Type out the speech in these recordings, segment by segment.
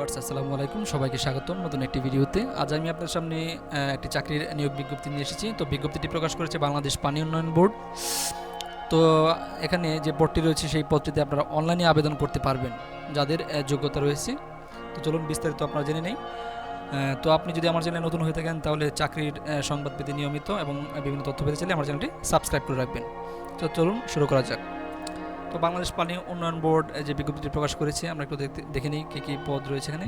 Viewers, আসসালামু আলাইকুম। সবাইকে স্বাগতম নতুন একটি ভিডিওতে। আজ আমি আপনার সামনে একটি চাকরির নিয়োগ বিজ্ঞপ্তি নিয়ে এসেছি। তো বিজ্ঞপ্তিটি প্রকাশ করেছে বাংলাদেশ পানি উন্নয়ন বোর্ড। তো এখানে যে পদটি রয়েছে, সেই পদটিতে আপনারা অনলাইনে আবেদন করতে পারবেন, যাদের যোগ্যতা রয়েছে। তো চলুন বিস্তারিত আপনারা জেনে নেই। তো আপনি যদি আমার চ্যানেলে নতুন হয়ে থাকেন, তাহলে চাকরির সংবাদ পেতে নিয়মিত এবং বিভিন্ন তথ্য পেতে চাইলে আমার চ্যানেলটি সাবস্ক্রাইব করে রাখবেন। তো চলুন শুরু করা যাক। তো বাংলাদেশ পানি উন্নয়ন বোর্ড যে বিজ্ঞপ্তি প্রকাশ করেছে, আমরা একটু দেখতে দেখে নিই কী কী পদ রয়েছে এখানে।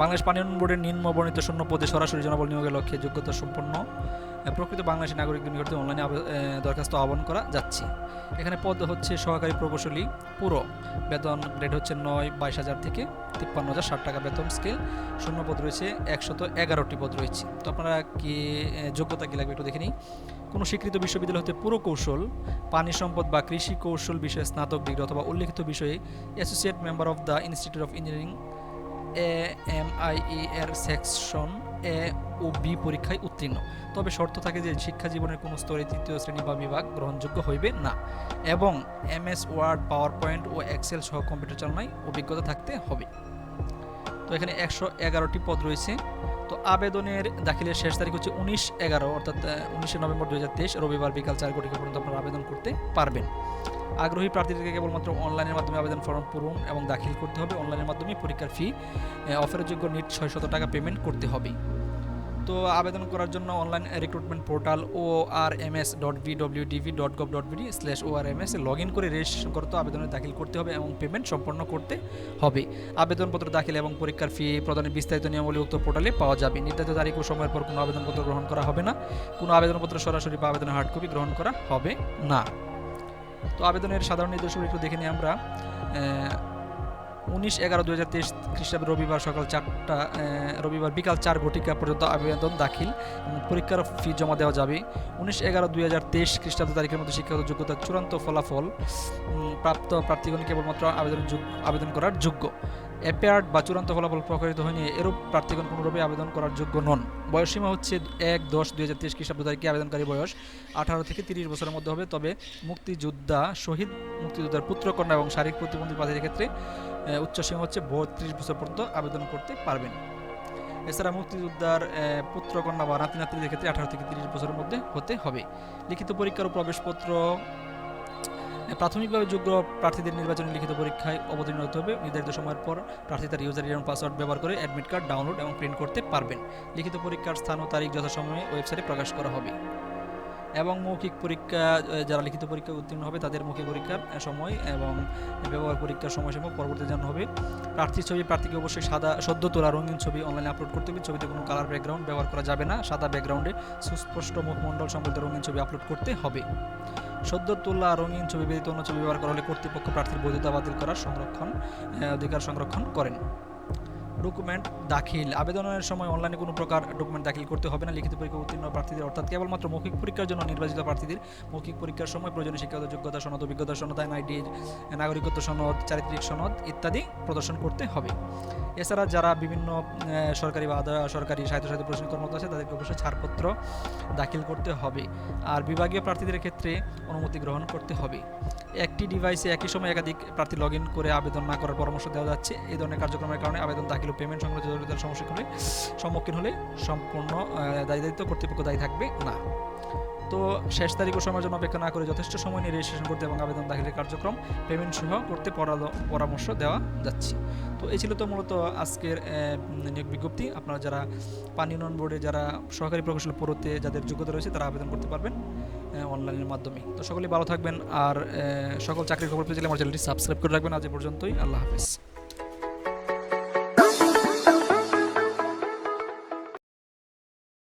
বাংলাদেশ পানি উন্নয়ন বোর্ডের নিম্ন বর্ণিত শূন্য পদে সরাসরি জনবল নিয়োগের লক্ষ্যে যোগ্যতা সম্পন্ন। প্রকৃত বাংলাদেশি নাগরিকদের নিকটে অনলাইনে দরখাস্ত আহ্বান করা যাচ্ছে। এখানে পদ হচ্ছে সহকারী প্রকৌশলী, পুরো বেতন গ্রেড হচ্ছে নয়, বাইশ হাজার থেকে তিপ্পান্ন হাজার ষাট টাকা বেতন স্কেল শূন্য পদ রয়েছে, একশত এগারোটি পদ রয়েছে। তো আপনারা কি যোগ্যতা কি লাগবে একটু দেখে নিই। কোনো স্বীকৃত বিশ্ববিদ্যালয় হতে পুরো কৌশল, পানি সম্পদ বা কৃষি কৌশল বিষয়ে স্নাতক, ডিগ্রি অথবা উল্লেখিত বিষয়ে associate member of the institute of engineering A M I E এর সেকশন এ ও বি পরীক্ষায় উত্তীর্ণ। তবে শর্ত থাকে যে শিক্ষা জীবনের কোনো স্তরে তৃতীয় শ্রেণি বা বিভাগ গ্রহণযোগ্য হইবে না এবং M S, word power point ও এক্সেল সহ কম্পিউটার চালনায় অভিজ্ঞতা থাকতে হবে। তো এখানে একশো এগারোটি পদ রয়েছে। তো আবেদনের দাখিলের শেষ তারিখ হচ্ছে উনিশ এগারো, অর্থাৎ উনিশে নভেম্বর দু হাজার তেইশ, রবিবার বিকাল চার কোটি পর্যন্ত আপনারা আবেদন করতে পারবেন। আগ্রহী প্রার্থীদেরকে কেবলমাত্র অনলাইনের মাধ্যমে আবেদন ফর্ম পূরণ এবং দাখিল করতে হবে। অনলাইনের মাধ্যমে পরীক্ষার ফি অফারের যোগ্য নিট ছয়শত টাকা পেমেন্ট করতে হবে। তো আবেদন করার জন্য online recruitment portal O R M S dot V W DV dot gov dot BD slash O R M S log in করে রেজিস্ট্রেশন করতে আবেদনে দাখিল করতে হবে এবং পেমেন্ট সম্পন্ন করতে হবে। আবেদনপত্র দাখিল এবং পরীক্ষার ফি প্রদানের বিস্তারিত নিয়মাবলী উক্ত পোর্টালে পাওয়া যাবে। নির্ধারিত তারিখ ও সময়ের পর কোনো আবেদনপত্র গ্রহণ করা হবে না। কোনো আবেদনপত্র সরাসরি বা আবেদনের হার্ড কপি গ্রহণ করা হবে না। তো আবেদনের সাধারণ নির্দেশগুলো একটু দেখে নিই আমরা। উনিশ এগারো দু হাজার তেইশ খ্রিস্টাব্দ রবিবার সকাল চারটা রবিবার বিকাল চার ঘটিকা পর্যন্ত আবেদন দাখিল পরীক্ষার ফি জমা দেওয়া যাবে। উনিশ এগারো দুই হাজার তেইশ খ্রিস্টাব্দ তারিখের মধ্যে শিক্ষাগত যোগ্যতার চূড়ান্ত ফলাফল প্রাপ্ত প্রার্থীগণ কেবলমাত্র আবেদন আবেদন করার যোগ্য। অ্যাপেয়ার্ড বা চূড়ান্ত ফলাফল প্রকাশিত হয়নি, এরূপ প্রার্থীগণ কোনোভাবে আবেদন করার যোগ্য নন। বয়সসীমা হচ্ছে এক দশ দুই হাজার তেইশ খ্রিস্টাব্দ তারিখে আবেদনকারী বয়স আঠারো থেকে তিরিশ বছরের মধ্যে হবে। তবে মুক্তিযোদ্ধা শহীদ, মুক্তিযোদ্ধার পুত্রকন্যা এবং শারীরিক প্রতিবন্ধী প্রার্থীদের ক্ষেত্রে উচ্চসীমা উচ্চ সীমা হচ্ছে বত্রিশ বছর পর্যন্ত আবেদন করতে পারবেন। এছাড়া মুক্তিযোদ্ধার পুত্রকন্যা বা নাতি নাতনিদের ক্ষেত্রে আঠারো থেকে তিরিশ বছরের মধ্যে হতে হবে। লিখিত পরীক্ষার প্রবেশপত্র প্রাথমিকভাবে যোগ্য প্রার্থীদের নির্বাচনী লিখিত পরীক্ষায় অবতীর্ণ হতে হবে। নির্ধারিত সময়ের পর প্রার্থী তার ইউজার এবং পাসওয়ার্ড ব্যবহার করে অ্যাডমিট কার্ড ডাউনলোড এবং প্রিন্ট করতে পারবেন। লিখিত পরীক্ষার স্থান ও তারিখ যথাসময়ে ওয়েবসাইটে প্রকাশ করা হবে। এবং মৌখিক পরীক্ষা যারা লিখিত পরীক্ষা উত্তীর্ণ হবে তাদের মৌখিক পরীক্ষার সময় এবং ব্যবহার পরীক্ষার সময়সীমা পরবর্তী জানানো হবে। প্রার্থীর ছবি, প্রার্থীকে অবশ্যই সাদা, সদ্য তোলা রঙিন ছবি অনলাইনে আপলোড করতে হবে। ছবিতে কোনো কালার ব্যাকগ্রাউন্ড ব্যবহার করা যাবে না। সাদা ব্যাকগ্রাউন্ডে সুস্পষ্ট মুখমণ্ডল সম্বলিত রঙিন ছবি আপলোড করতে হবে। সদ্য তোলা রঙিন ছবি ব্যতীত অন্য ছবি ব্যবহার করা হলে কর্তৃপক্ষ প্রার্থীর বৈধতা বাতিল করার সংরক্ষণ অধিকার সংরক্ষণ করেন। ডকুমেন্ট দাখিল। আবেদনের সময় অনলাইনে কোনো প্রকার ডকুমেন্ট দাখিল করতে হবে না। লিখিত পরীক্ষা উত্তীর্ণ প্রার্থীদের, অর্থাৎ কেবলমাত্র মৌখিক পরীক্ষার জন্য নির্বাচিত প্রার্থীদের মৌখিক পরীক্ষার সময় প্রয়োজনীয় শিক্ষাগত যোগ্যতা, সনদ, অভিজ্ঞতা, সনদ আইডি, নাগরিকত্ব সনদ, চারিত্রিক সনদ ইত্যাদি প্রদর্শন করতে হবে। এছাড়া যারা বিভিন্ন সরকারি বা সরকারি স্বায়ত্তশাসিত প্রশাসনিক কর্মকর্তা আছে, তাদেরকে অবশ্যই ছাড়পত্র দাখিল করতে হবে। আর বিভাগীয় প্রার্থীদের ক্ষেত্রে অনুমতি গ্রহণ করতে হবে। একটি ডিভাইসে একই সময় একাধিক প্রার্থী লগ করে আবেদন না করার পরামর্শ দেওয়া যাচ্ছে। এই ধরনের কার্যক্রমের কারণে আবেদন, দাখিল ও পেমেন্ট সংক্রান্ত জটিলতার সমস্যা হলে সম্মুখীন হলে সম্পূর্ণ দায়িত্ব কর্তৃপক্ষ দায়ী থাকবে না। তো শেষ তারিখ ও সময়ের জন্য অপেক্ষা না করে যথেষ্ট সময় নিয়ে রেজিস্ট্রেশন করতে এবং আবেদন দাখিলের কার্যক্রম পেমেন্ট সহ করতে পরামর্শ দেওয়া যাচ্ছে। তো এই ছিল তো মূলত আজকের নিয়োগ বিজ্ঞপ্তি। আপনারা যারা পানি উন্নয়ন বোর্ডে যারা সহকারী প্রকৌশল পড়তে যাদের যোগ্যতা রয়েছে তারা আবেদন করতে পারবেন। অনলাইনের মাধ্যমে। তো সকলেই ভালো থাকবেন আর সকল চাকরির খবর পেয়ে গেলে আমার চ্যানেলটি সাবস্ক্রাইব করে রাখবেন। আজ এ পর্যন্তই। আল্লাহ হাফিজ।